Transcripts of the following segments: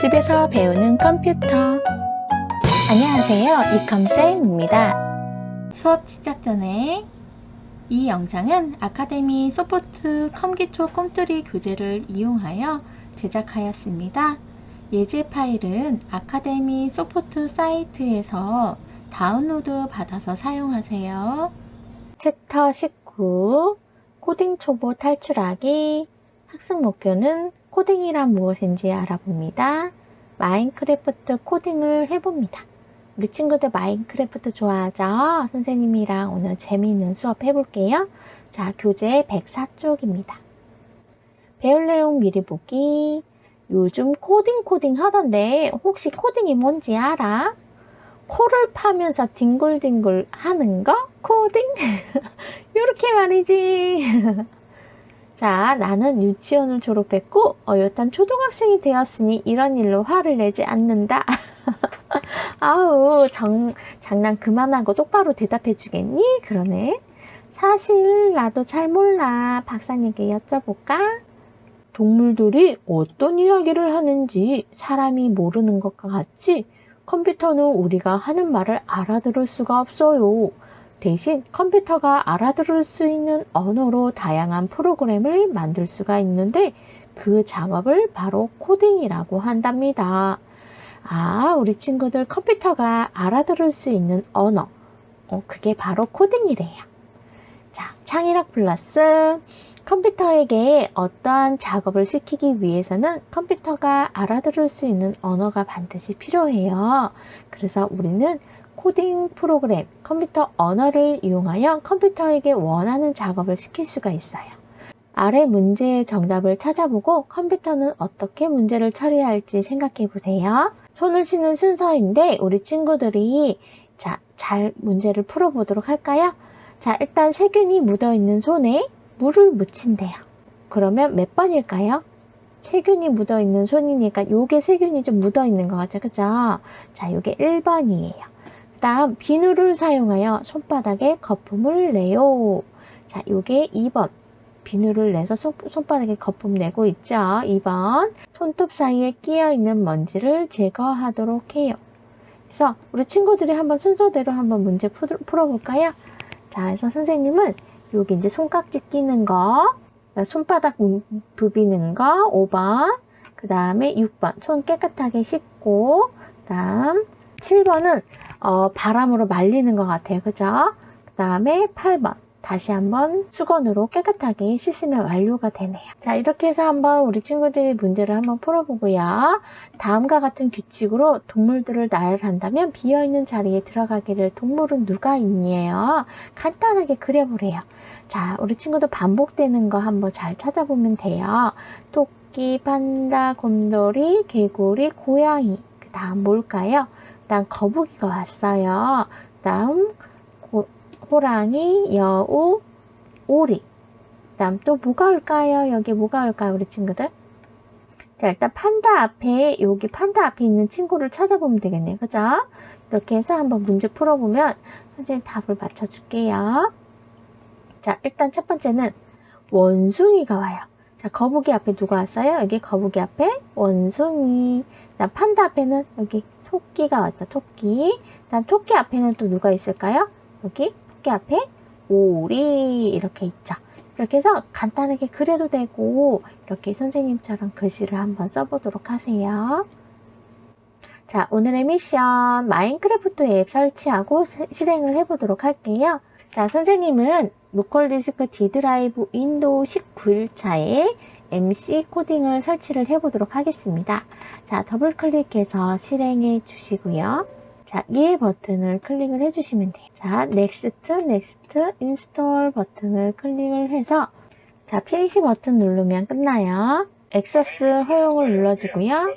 집에서 배우는 컴퓨터. 안녕하세요. 이컴쌤입니다. 수업 시작 전에 이 영상은 아카데미 소프트 컴기초 꼼투리 교재를 이용하여 제작하였습니다. 예제 파일은 아카데미 소프트 사이트에서 다운로드 받아서 사용하세요. 챕터 19 코딩 초보 탈출하기 학습 목표는 코딩이란 무엇인지 알아봅니다. 마인크래프트 코딩을 해봅니다. 우리 친구들 마인크래프트 좋아하죠? 선생님이랑 오늘 재미있는 수업 해볼게요. 자, 교재 104쪽입니다. 배울 내용 미리 보기. 요즘 코딩 코딩 하던데 혹시 코딩이 뭔지 알아? 코를 파면서 뒹굴뒹굴 하는 거? 코딩? 이렇게 말이지. 자, 나는 유치원을 졸업했고, 어엿한 초등학생이 되었으니 이런 일로 화를 내지 않는다. 아우, 정, 장난 그만하고 똑바로 대답해 주겠니? 그러네. 사실 나도 잘 몰라. 박사님께 여쭤볼까? 동물들이 어떤 이야기를 하는지 사람이 모르는 것과 같이 컴퓨터는 우리가 하는 말을 알아들을 수가 없어요. 대신 컴퓨터가 알아들을 수 있는 언어로 다양한 프로그램을 만들 수가 있는데 그 작업을 바로 코딩이라고 한답니다. 아, 우리 친구들 컴퓨터가 알아들을 수 있는 언어. 어, 그게 바로 코딩이래요. 자, 창의력 플러스. 컴퓨터에게 어떠한 작업을 시키기 위해서는 컴퓨터가 알아들을 수 있는 언어가 반드시 필요해요. 그래서 우리는 코딩 프로그램, 컴퓨터 언어를 이용하여 컴퓨터에게 원하는 작업을 시킬 수가 있어요. 아래 문제의 정답을 찾아보고 컴퓨터는 어떻게 문제를 처리할지 생각해 보세요. 손을 씻는 순서인데 우리 친구들이 자, 잘 문제를 풀어보도록 할까요? 자, 일단 세균이 묻어 있는 손에 물을 묻힌대요. 그러면 몇 번일까요? 세균이 묻어 있는 손이니까 요게 세균이 좀 묻어 있는 것 같죠? 그죠? 자, 요게 1번이에요. 그 다음 비누를 사용하여 손바닥에 거품을 내요. 자, 요게 2번. 비누를 내서 손, 손바닥에 거품 내고 있죠. 2번. 손톱 사이에 끼어 있는 먼지를 제거하도록 해요. 그래서 우리 친구들이 한번 순서대로 한번 문제 풀, 풀어볼까요? 자, 그래서 선생님은 여기 이제 손깍지 끼는 거, 손바닥 부비는 거 5번, 그 다음에 6번 손 깨끗하게 씻고, 그 다음 7번은 어, 바람으로 말리는 것 같아요. 그죠? 그 다음에 8번 다시 한번 수건으로 깨끗하게 씻으면 완료가 되네요. 자 이렇게 해서 한번 우리 친구들이 문제를 한번 풀어보고요. 다음과 같은 규칙으로 동물들을 나열한다면 비어있는 자리에 들어가기를 동물은 누가 있니에요. 간단하게 그려보래요. 자 우리 친구들 반복되는 거 한번 잘 찾아보면 돼요. 토끼, 판다, 곰돌이, 개구리, 고양이 그 다음 뭘까요? 그 다음 거북이가 왔어요. 그 다음 호랑이, 여우, 오리. 그 다음 또 뭐가 올까요? 여기 뭐가 올까요? 우리 친구들? 자, 일단 판다 앞에, 여기 판다 앞에 있는 친구를 찾아보면 되겠네요. 그죠? 이렇게 해서 한번 문제 풀어보면 선생님 답을 맞춰줄게요. 자, 일단 첫 번째는 원숭이가 와요. 자, 거북이 앞에 누가 왔어요? 여기 거북이 앞에 원숭이. 자, 판다 앞에는 여기 토끼가 왔죠. 토끼. 다음 토끼 앞에는 또 누가 있을까요? 여기 토끼 앞에 오리 이렇게 있죠. 이렇게 해서 간단하게 그려도 되고 이렇게 선생님처럼 글씨를 한번 써보도록 하세요. 자, 오늘의 미션 마인크래프트 앱 설치하고 실행을 해보도록 할게요. 자, 선생님은 로컬 디스크 D 드라이브 윈도우 19일차에 MC 코딩을 설치를 해보도록 하겠습니다. 자, 더블 클릭해서 실행해 주시고요. 자, 이 버튼을 클릭을 해주시면 돼요. 자, 넥스트, 넥스트, 인스톨 버튼을 클릭을 해서 자, 피니시 버튼 누르면 끝나요. 액세스 허용을 눌러주고요.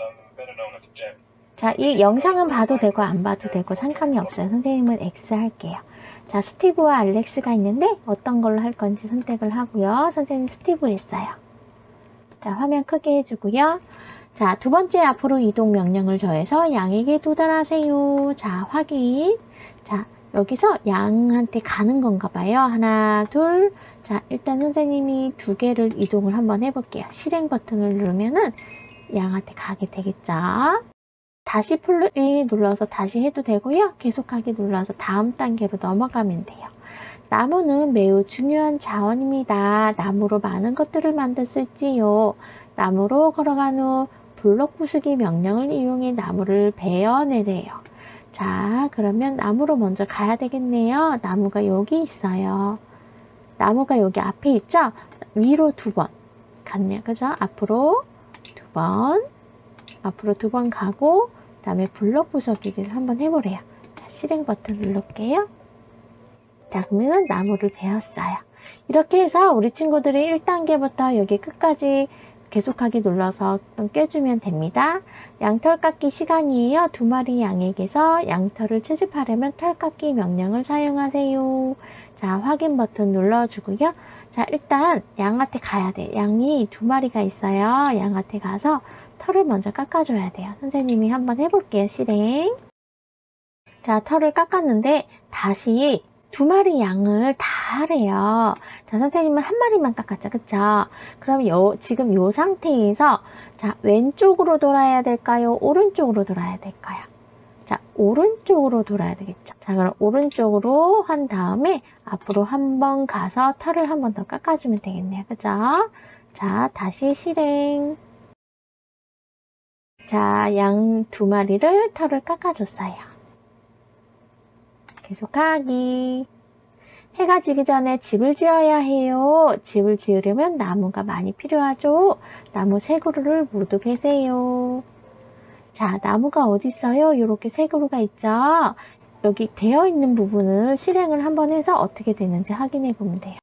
자, 이 영상은 봐도 되고 안 봐도 되고 상관이 없어요. 선생님은 X 할게요. 자, 스티브와 알렉스가 있는데 어떤 걸로 할 건지 선택을 하고요. 선생님 스티브 했어요. 자, 화면 크게 해주고요. 자, 두 번째 앞으로 이동 명령을 더해서 양에게 도달하세요. 자, 확인. 자, 여기서 양한테 가는 건가 봐요. 하나, 둘. 자, 일단 선생님이 두 개를 이동을 한번 해볼게요. 실행 버튼을 누르면은 양한테 가게 되겠죠. 다시 플레이 눌러서 다시 해도 되고요. 계속하기 눌러서 다음 단계로 넘어가면 돼요. 나무는 매우 중요한 자원입니다. 나무로 많은 것들을 만들 수 있지요. 나무로 걸어간 후 블록 부수기 명령을 이용해 나무를 베어내래요. 자, 그러면 나무로 먼저 가야 되겠네요. 나무가 여기 있어요. 나무가 여기 앞에 있죠? 위로 두 번 갔네요. 그죠? 앞으로 두 번, 앞으로 두 번 가고, 그 다음에 블록 부서기를 한번 해보래요. 자, 실행 버튼 눌러볼게요. 자, 그러면 나무를 베었어요. 이렇게 해서 우리 친구들이 1단계부터 여기 끝까지 계속하기 눌러서 껴주면 됩니다. 양털 깎기 시간이에요. 두 마리 양에게서 양털을 채집하려면 털 깎기 명령을 사용하세요. 자, 확인 버튼 눌러주고요. 자, 일단 양한테 가야 돼. 양이 두 마리가 있어요. 양한테 가서 털을 먼저 깎아줘야 돼요. 선생님이 한번 해볼게요. 실행. 자, 털을 깎았는데 다시 두 마리 양을 다 하래요. 자, 선생님은 한 마리만 깎았죠. 그쵸? 그럼 요, 지금 요 상태에서 자, 왼쪽으로 돌아야 될까요? 오른쪽으로 돌아야 될까요? 자, 오른쪽으로 돌아야 되겠죠. 자, 그럼 오른쪽으로 한 다음에 앞으로 한 번 가서 털을 한 번 더 깎아주면 되겠네요. 그죠? 자, 다시 실행. 자, 양 두 마리를 털을 깎아줬어요. 계속하기. 해가 지기 전에 집을 지어야 해요. 집을 지으려면 나무가 많이 필요하죠. 나무 세 그루를 모두 베세요. 자, 나무가 어디 있어요? 이렇게 세 그루가 있죠. 여기 되어 있는 부분을 실행을 한번 해서 어떻게 되는지 확인해 보면 돼요.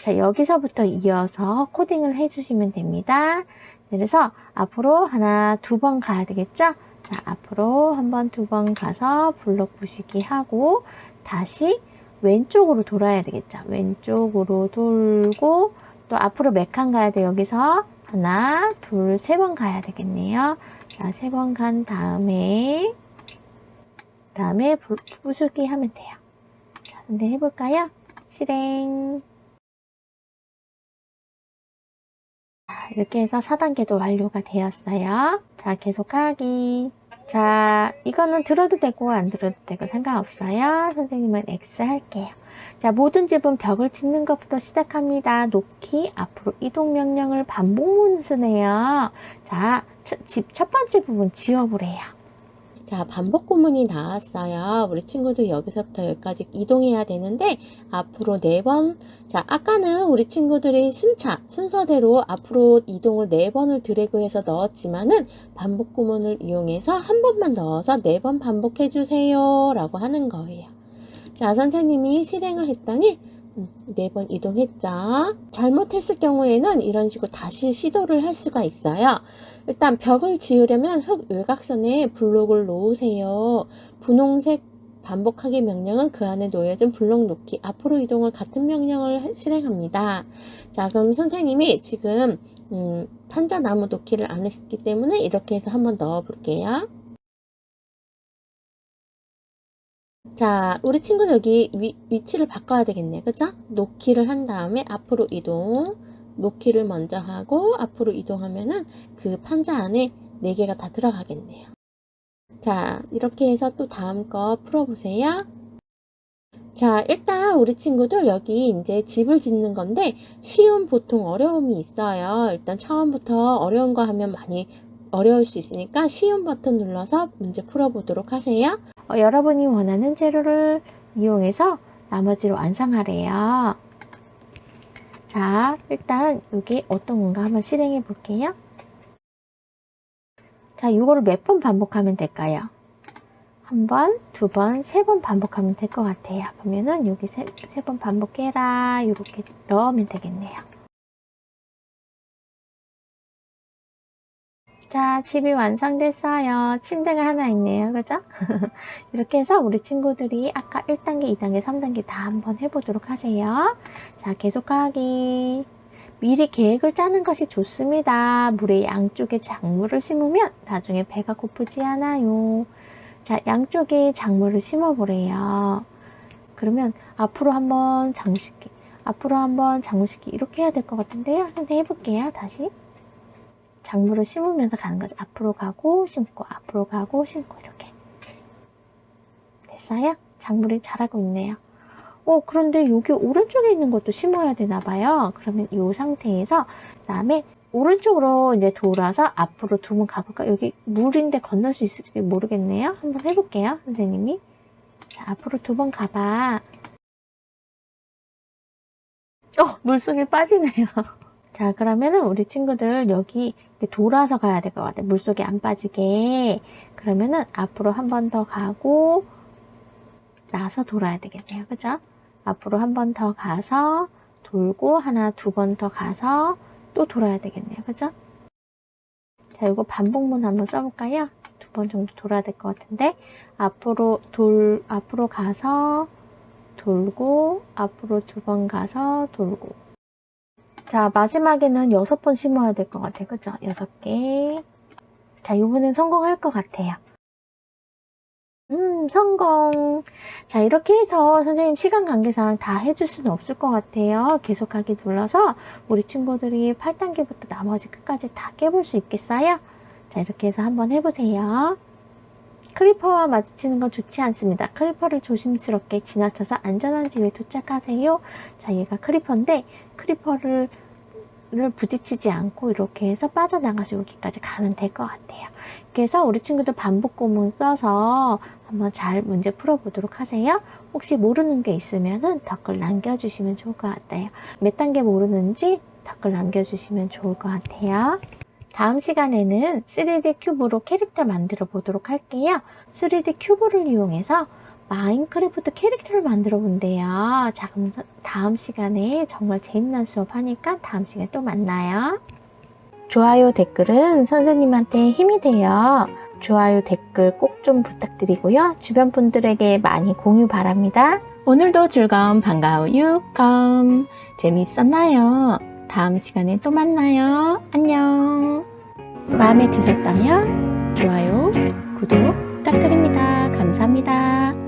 자, 여기서부터 이어서 코딩을 해주시면 됩니다. 그래서 앞으로 하나, 두 번 가야 되겠죠? 자, 앞으로 한 번, 두 번 가서 블록 부시기 하고 다시 왼쪽으로 돌아야 되겠죠. 왼쪽으로 돌고 또 앞으로 몇 칸 가야 돼. 여기서 하나, 둘, 세 번 가야 되겠네요. 자, 세 번 간 다음에 다음에 부- 부수기 하면 돼요. 자, 근데 해볼까요? 실행. 자, 이렇게 해서 4단계도 완료가 되었어요. 자, 계속 하기. 자, 이거는 들어도 되고 안 들어도 되고 상관없어요. 선생님은 X 할게요. 자, 모든 집은 벽을 짓는 것부터 시작합니다. 놓기, 앞으로 이동 명령을 반복문 쓰네요. 자, 집 첫 번째 부분 지워보래요. 자, 반복 구문이 나왔어요. 우리 친구들 여기서부터 여기까지 이동해야 되는데, 앞으로 네 번. 자, 아까는 우리 친구들이 순차, 순서대로 앞으로 이동을 네 번을 드래그해서 넣었지만은, 반복 구문을 이용해서 한 번만 넣어서 네 번 반복해 주세요. 라고 하는 거예요. 자, 선생님이 실행을 했더니, 네 번 이동했죠. 잘못했을 경우에는 이런 식으로 다시 시도를 할 수가 있어요. 일단 벽을 지으려면 흙 외곽선에 블록을 놓으세요. 분홍색 반복하기 명령은 그 안에 놓여진 블록 놓기 앞으로 이동을 같은 명령을 실행합니다. 자 그럼 선생님이 지금 음, 판자나무 놓기를 안 했기 때문에 이렇게 해서 한번 넣어 볼게요. 자, 우리 친구는 여기 위, 위치를 바꿔야 되겠네. 그죠? 놓기를 한 다음에 앞으로 이동. 놓기를 먼저 하고 앞으로 이동하면은 그 판자 안에 4개가 다 들어가겠네요. 자, 이렇게 해서 또 다음 거 풀어보세요. 자, 일단 우리 친구들 여기 이제 집을 짓는 건데 쉬운 보통 어려움이 있어요. 일단 처음부터 어려운 거 하면 많이 어려울 수 있으니까 쉬운 버튼 눌러서 문제 풀어보도록 하세요. 어, 여러분이 원하는 재료를 이용해서 나머지를 완성하래요. 자, 일단 여기 어떤 건가 한번 실행해 볼게요. 자, 이거를 몇 번 반복하면 될까요? 한 번, 두 번, 세 번 반복하면 될 것 같아요. 그러면은 여기 세, 세번 반복해라. 이렇게 넣으면 되겠네요. 자, 집이 완성됐어요. 침대가 하나 있네요. 그죠? 이렇게 해서 우리 친구들이 아까 1단계, 2단계, 3단계 다 한번 해보도록 하세요. 자, 계속하기. 미리 계획을 짜는 것이 좋습니다. 물의 양쪽에 작물을 심으면 나중에 배가 고프지 않아요. 자, 양쪽에 작물을 심어보래요. 그러면 앞으로 한번 장식기, 앞으로 한번 장식기 이렇게 해야 될 것 같은데요. 근데 해볼게요. 다시. 작물을 심으면서 가는 거죠. 앞으로 가고 심고 앞으로 가고 심고 이렇게 됐어요? 작물이 자라고 있네요. 어 그런데 여기 오른쪽에 있는 것도 심어야 되나 봐요. 그러면 이 상태에서 그다음에 오른쪽으로 이제 돌아서 앞으로 두 번 가볼까? 여기 물인데 건널 수 있을지 모르겠네요. 한번 해볼게요, 선생님이. 자, 앞으로 두 번 가봐. 어, 물속에 빠지네요. 자, 그러면은 우리 친구들 여기 돌아서 가야 될 것 같아요. 물속에 안 빠지게. 그러면은 앞으로 한 번 더 가고, 나서 돌아야 되겠네요. 그죠? 앞으로 한 번 더 가서, 돌고, 하나, 두 번 더 가서, 또 돌아야 되겠네요. 그죠? 자, 이거 반복문 한번 써볼까요? 두 번 정도 돌아야 될 것 같은데, 앞으로 돌, 앞으로 가서, 돌고, 앞으로 두 번 가서, 돌고. 자, 마지막에는 여섯 번 심어야 될 것 같아요. 그죠? 여섯 개. 자, 이번엔 성공할 것 같아요. 음, 성공. 자, 이렇게 해서 선생님 시간 관계상 다 해줄 수는 없을 것 같아요. 계속하기 눌러서 우리 친구들이 8단계부터 나머지 끝까지 다 깨볼 수 있겠어요? 자, 이렇게 해서 한번 해보세요. 크리퍼와 마주치는 건 좋지 않습니다. 크리퍼를 조심스럽게 지나쳐서 안전한 집에 도착하세요. 자, 얘가 크리퍼인데 크리퍼를 를 부딪히지 않고 이렇게 해서 빠져나가서 여기까지 가면 될 것 같아요. 그래서 우리 친구들 반복 구문 써서 한번 잘 문제 풀어보도록 하세요. 혹시 모르는 게 있으면은 댓글 남겨주시면 좋을 것 같아요. 몇 단계 모르는지 댓글 남겨주시면 좋을 것 같아요. 다음 시간에는 3D 큐브로 캐릭터 만들어 보도록 할게요. 3D 큐브를 이용해서 마인크래프트 캐릭터를 만들어 본대요. 자, 그럼 다음 시간에 정말 재미난 수업 하니까 다음 시간에 또 만나요. 좋아요, 댓글은 선생님한테 힘이 돼요. 좋아요, 댓글 꼭 좀 부탁드리고요. 주변 분들에게 많이 공유 바랍니다. 오늘도 즐거운 반가운 유컴 재미있었나요? 다음 시간에 또 만나요. 안녕. 마음에 드셨다면 좋아요, 구독 부탁드립니다. 감사합니다.